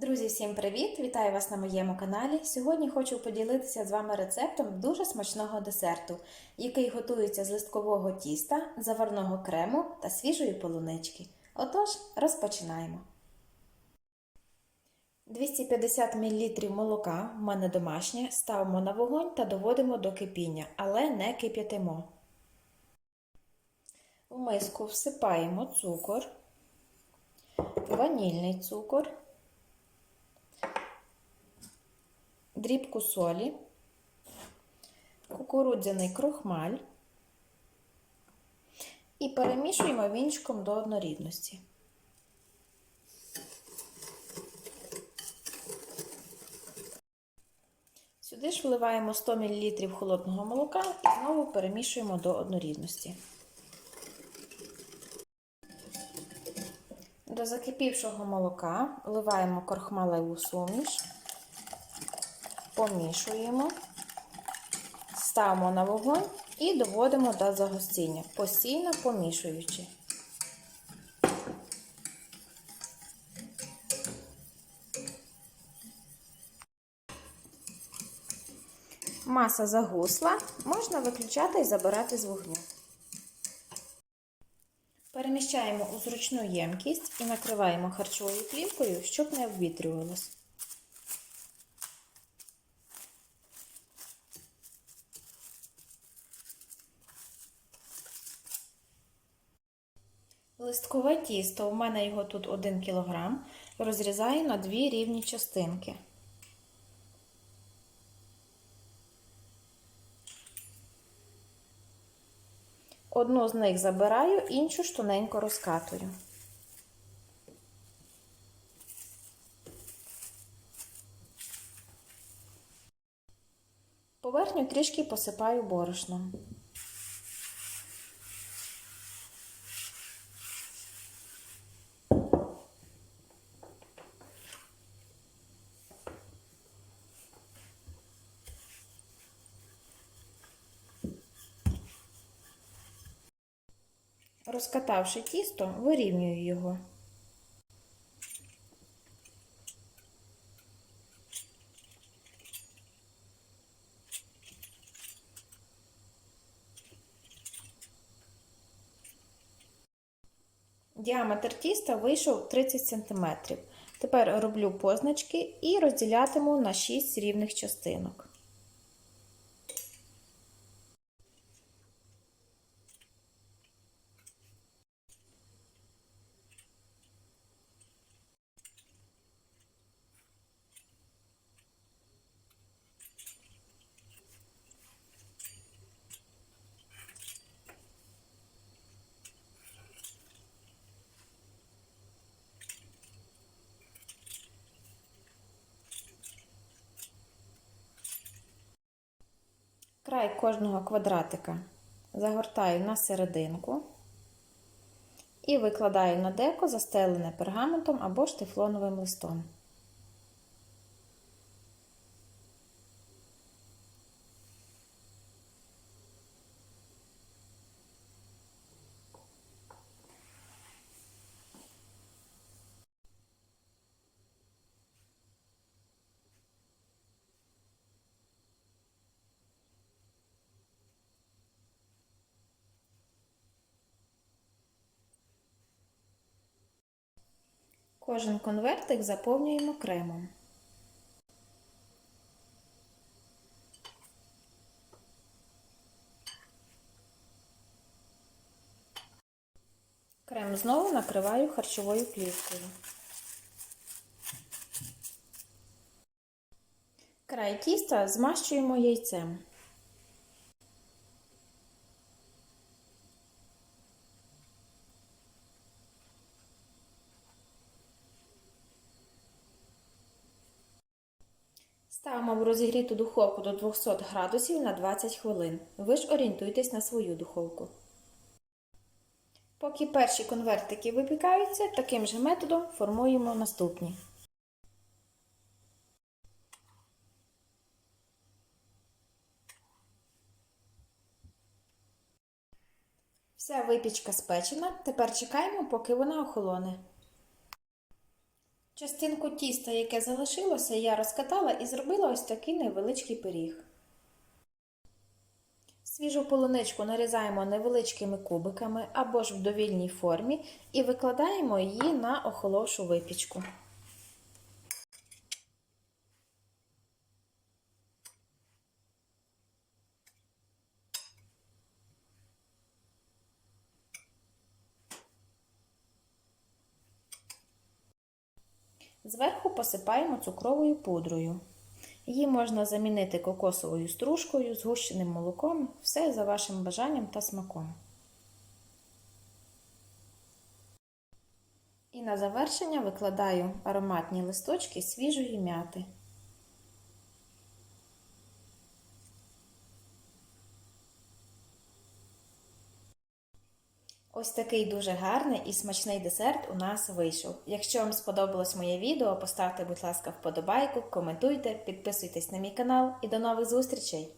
Друзі, всім привіт! Вітаю вас на моєму каналі. Сьогодні хочу поділитися з вами рецептом дуже смачного десерту, який готується з листкового тіста, заварного крему та свіжої полунички. Отож, розпочинаємо. 250 мл молока, в мене домашнє, ставимо на вогонь та доводимо до кипіння, але не кип'ятимо. В миску всипаємо цукор, ванільний цукор. Дрібку солі, кукурудзяний крохмаль і перемішуємо вінчиком до однорідності. Сюди ж вливаємо 100 мл холодного молока і знову перемішуємо до однорідності. До закипівшого молока вливаємо крохмалеву суміш помішуємо, ставимо на вогонь і доводимо до загустіння, постійно помішуючи. Маса загусла, можна виключати і забирати з вогню. Переміщаємо у зручну ємкість і накриваємо харчовою плівкою, щоб не обвітрювалось. Листкове тісто, у мене його тут 1 кг, розрізаю на дві рівні частинки. Одну з них забираю, іншу ж тоненько розкатую. Поверхню трішки посипаю борошном. Розкатавши тісто, вирівнюю його. Діаметр тіста вийшов 30 см. Тепер роблю позначки і розділятиму на 6 рівних частинок. Край кожного квадратика загортаю на серединку і викладаю на деко, застелене пергаментом або штифлоновим листом. Кожен конвертик заповнюємо кремом. Крем знову накриваю харчовою плівкою. Край тіста змащуємо яйцем. Ставимо в розігріту духовку до 200 градусів на 20 хвилин. Ви ж орієнтуйтесь на свою духовку. Поки перші конвертики випікаються, таким же методом формуємо наступні. Вся випічка спечена. Тепер чекаємо, поки вона охолоне. Частинку тіста, яке залишилося, я розкатала і зробила ось такий невеличкий пиріг. Свіжу полуничку нарізаємо невеличкими кубиками або ж в довільній формі і викладаємо її на охоловшу випічку. Зверху посипаємо цукровою пудрою. Її можна замінити кокосовою стружкою, згущеним молоком, все за вашим бажанням та смаком. І на завершення викладаю ароматні листочки свіжої м'яти. Ось такий дуже гарний і смачний десерт у нас вийшов. Якщо вам сподобалось моє відео, поставте, будь ласка, вподобайку, коментуйте, підписуйтесь на мій канал і до нових зустрічей!